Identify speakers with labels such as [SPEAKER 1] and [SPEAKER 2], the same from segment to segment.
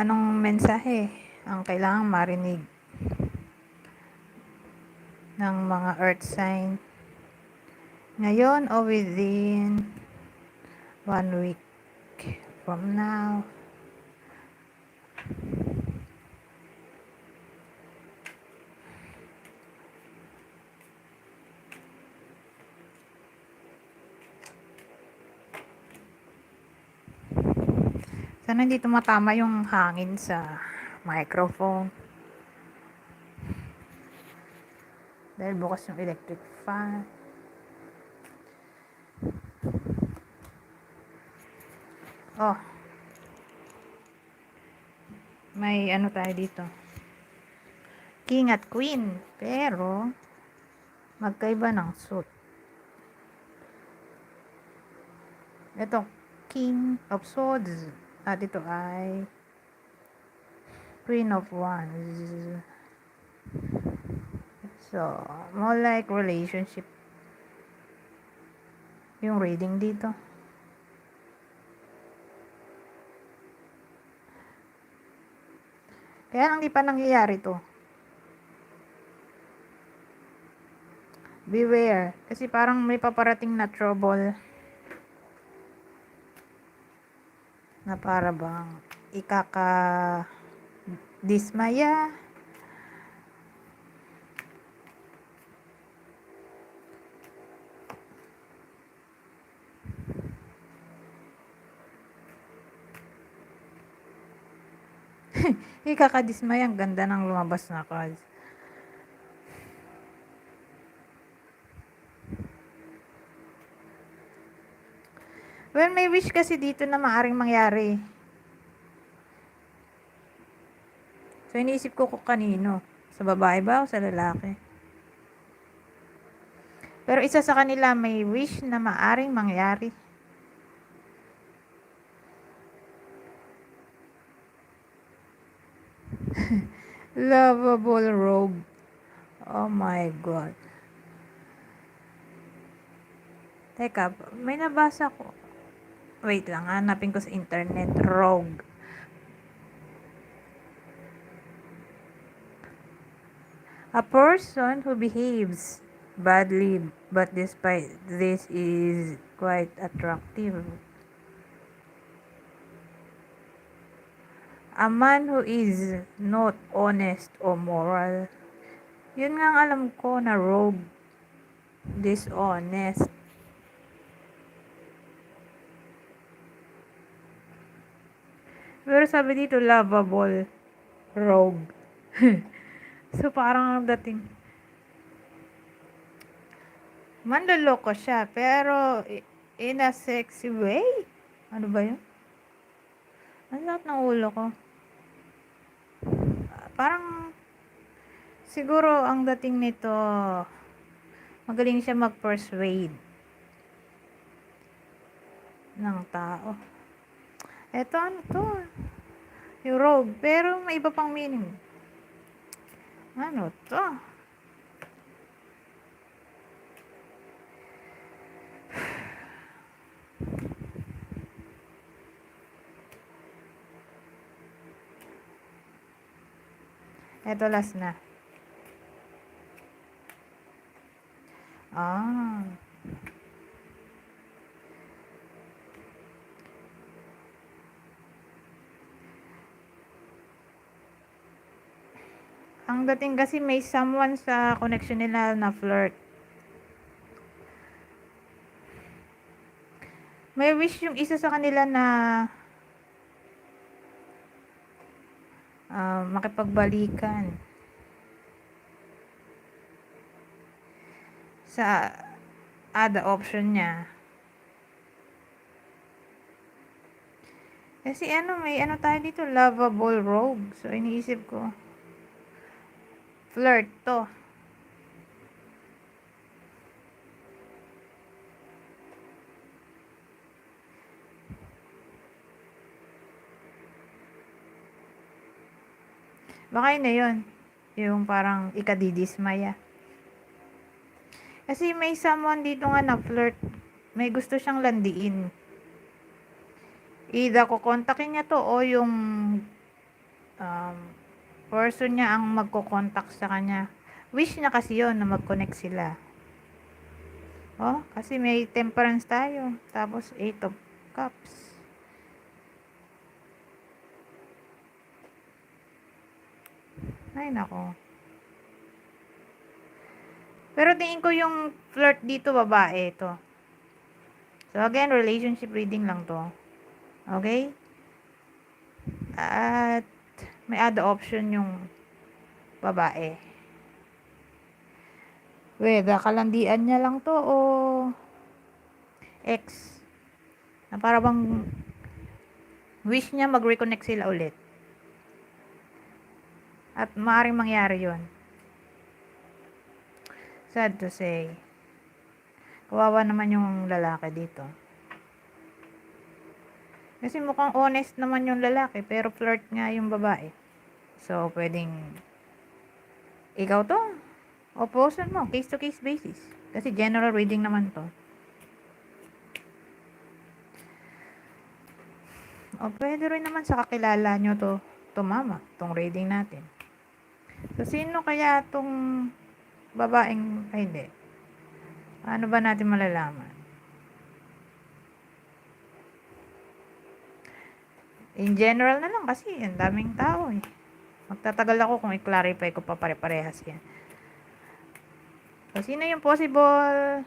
[SPEAKER 1] anong mensahe ang kailangang marinig ng mga earth sign ngayon o within one week from now. Sana hindi tumatama yung hangin sa microphone. Dahil bukas yung electric fan. Oh. May ano tayo dito. King at Queen. Pero, magkaiba ng suit. Ito, King of Swords. At ito ay Queen of Wands. So, more like relationship. Yung reading dito. Kaya lang di pa nangyayari to. Beware. Kasi parang may paparating na trouble. Na para bang ikaka dismaya. Ikakadismaya. Ang ganda ng lumabas na cards. Well, may wish kasi dito na maaring mangyari. So, iniisip ko kung kanino. Sa babae ba o sa lalaki? Pero isa sa kanila may wish na maaring mangyari. Lovable rogue. Oh my God. Teka, may nabasa ko. Wait lang, hanapin ko sa internet. Rogue. A person who behaves badly but despite this is quite attractive. A man who is not honest or moral. Yun nga ang alam ko na rogue. Dishonest. Sabi dito, lovable. Rogue. so, parang ang dating. Manloloko siya, pero in a sexy way. Ano ba yun? Ang lahat ng ulo ko. Ah, Parang, siguro ang dating nito, magaling siya mag-persuade ng tao. Eto, ano to? Yung rogue. Pero may iba pang meaning. Ano to? Eto last na. Ah. Ang dating kasi may someone sa connection nila na flirt. May wish yung isa sa kanila na ah, makipagbalikan. Sa other option niya. Kasi ano, may ano tayo dito, lovable rogue. So, iniisip ko, flirt to. Baka yun na yun. Yung parang ikadidismaya. Kasi may someone dito nga na flirt. May gusto siyang landiin. Either kukontakin niya to o yung um, person niya ang magko-contact sa kanya. Wish niya kasi yon na mag-connect sila. Oh, kasi may temperance tayo. Tapos, eight of cups. Ay, nako. Pero tingin ko yung flirt dito, babae ito. So, again, relationship reading lang to. Okay? At, may other option yung babae. Weda, kalandian niya lang to o ex. Na para bang wish niya mag-reconnect sila ulit. At maaaring mangyari yon. Sad to say. Kawawa naman yung lalaki dito. Kasi mukhang honest naman yung lalaki, pero flirt nga yung babae. So, pwedeng ikaw to. Opposition mo, case to case basis. Kasi general reading naman to. O pwede rin naman sa kakilala nyo to tumama, tong reading natin. So, sino kaya tong babaeng, ay hindi. Ano ba natin malalaman? In general na lang kasi, ang daming tao eh. Magtatagal ako kung i-clarify ko pa pare-parehas yan. So, sino yung possible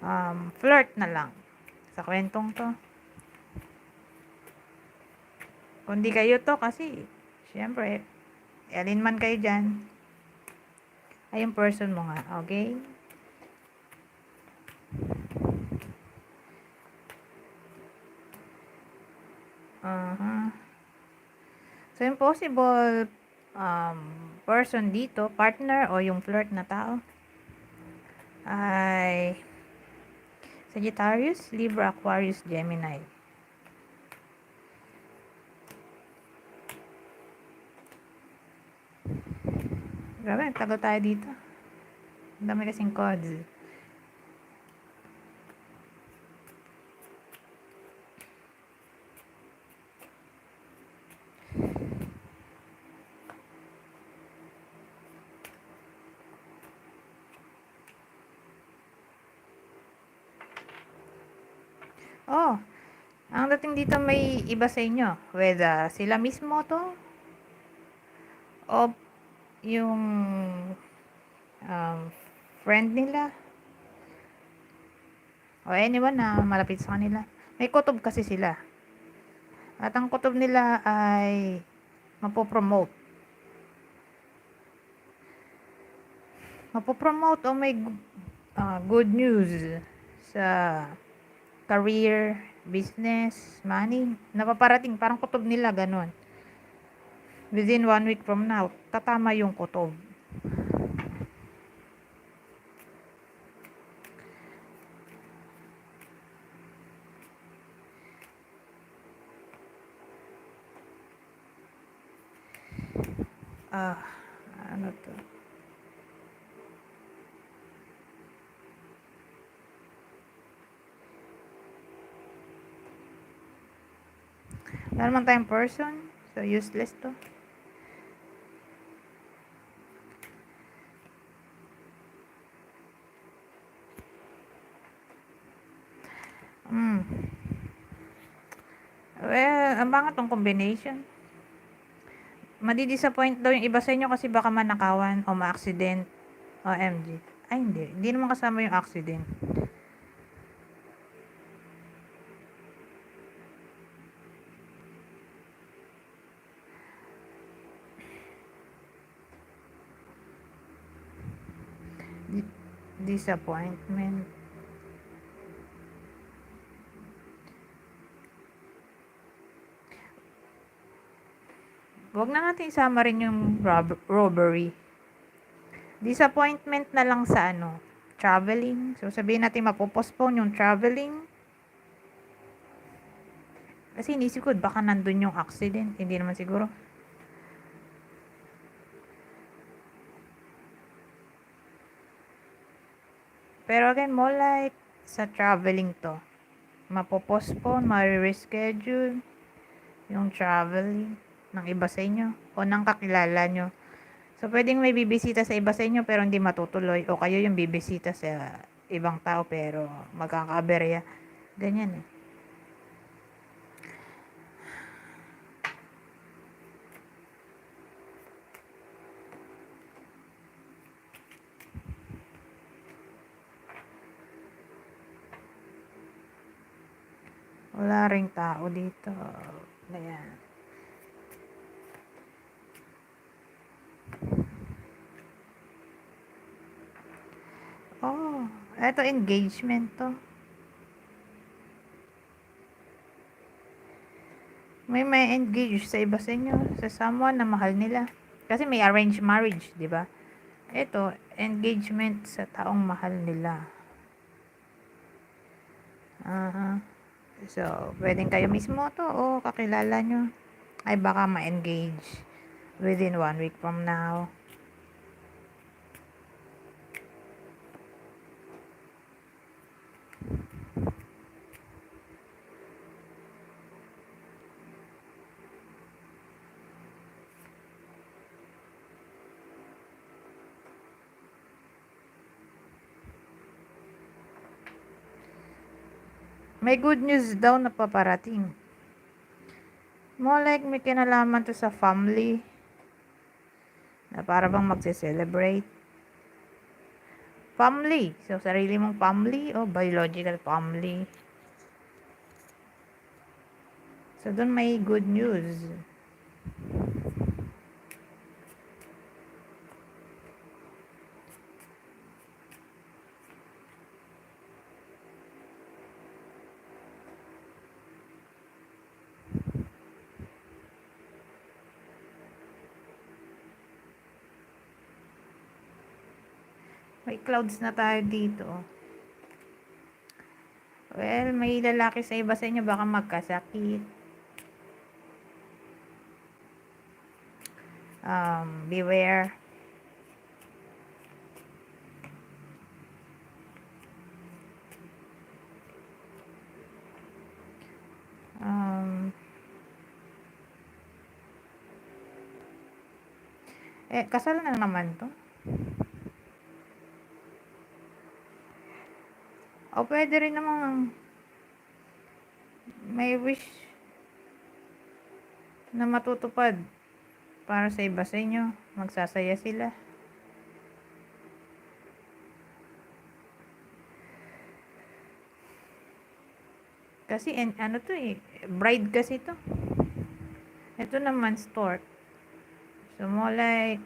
[SPEAKER 1] um, flirt na lang sa kwentong to? Kung di kayo to kasi, syempre, alin man kayo dyan, ay yung person mo nga, okay? Uh-huh. So, yung possible um, person dito, partner o yung flirt na tao, ay Sagittarius, Libra, Aquarius, Gemini. Grabe, tagal tayo dito. Ang dami kasing codes. Oh, ang dating dito may iba sa inyo. Whether sila mismo to o yung um, friend nila o anyone na malapit sa kanila. May kutob kasi sila. At ang kutob nila ay mapopromote. Mapopromote o may uh, good news sa career, business, money. Napaparating. Parang kutob nila, ganun within one week from now, tatama yung kutob. Ah, ano to? Wala naman tayong person. So, useless to. Mm. Well, ang bangat tong combination. Madi-disappoint daw yung iba sa inyo kasi baka manakawan o ma-accident. OMG. Ay, hindi. Hindi naman kasama yung accident. Di- disappointment. Huwag na natin isama rin yung rob- robbery. Disappointment na lang sa ano, traveling. So, sabihin natin mapopostpone yung traveling. Kasi inisip ko, baka nandun yung accident. Hindi naman siguro. Pero again, more like sa traveling to. Mapopostpone, ma-reschedule yung traveling. ng iba sa inyo o ng kakilala nyo. So, pwedeng may bibisita sa iba sa inyo pero hindi matutuloy o kayo yung bibisita sa ibang tao pero magkakaberya. Ganyan eh. Wala ring tao dito. Ayan. Oh, eto engagement to. May may engage sa iba sa inyo, sa someone na mahal nila. Kasi may arranged marriage, di ba? Ito, engagement sa taong mahal nila. Aha. So, pwedeng kayo mismo to o kakilala nyo. Ay baka ma-engage within one week from now. May good news daw na paparating. More like may kinalaman to sa family na para bang magse-celebrate. Family. So, sarili mong family o biological family. So, doon may good news. May clouds na tayo dito. Well, may lalaki sa iba sa inyo baka magkasakit. Um, beware. Um, eh, kasal na naman to. O pwede rin namang may wish na matutupad para sa iba sa inyo. Magsasaya sila. Kasi en, ano to eh, bride kasi to. Ito naman stork. So more like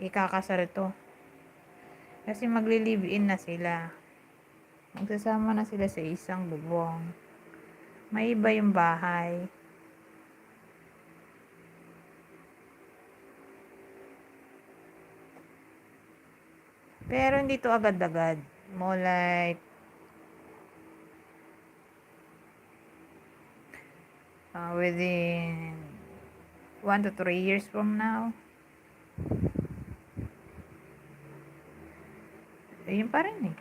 [SPEAKER 1] ikakasal to. Kasi magli-live-in na sila. Magsasama na sila sa isang bubong. May iba yung bahay. Pero hindi to agad-agad. More like uh, within 1 to 3 years from now. Ayun pa rin eh.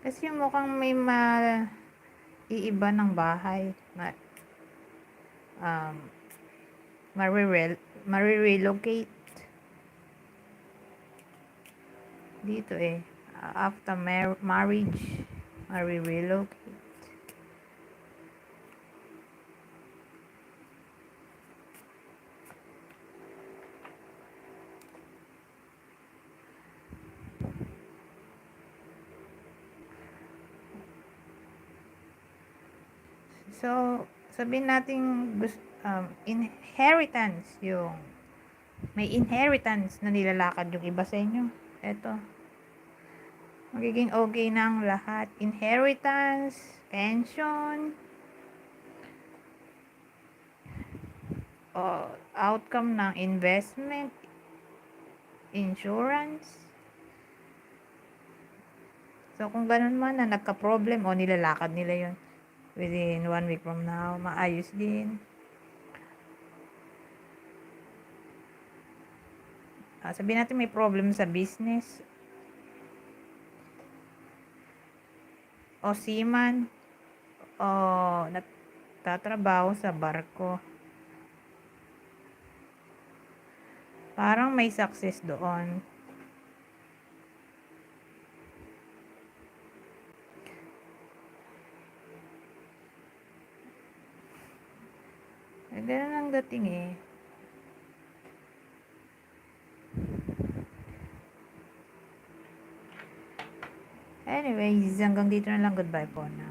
[SPEAKER 1] Kasi mukhang may ma iiba ng bahay. Ma um, marirel marirelocate. Dito eh. After mar- marriage, marirelocate. So, sabihin natin um, inheritance yung may inheritance na nilalakad yung iba sa inyo. Eto. Magiging okay na lahat. Inheritance, pension, o outcome ng investment, insurance. So, kung ganun man na nagka-problem o nilalakad nila yon within one week from now, maayos din. Ah, sabihin natin may problem sa business. o seaman o nagtatrabaho sa barko. Parang may success doon. Eh, ganun ang dating eh. Anyways, hanggang dito na lang. Goodbye po na.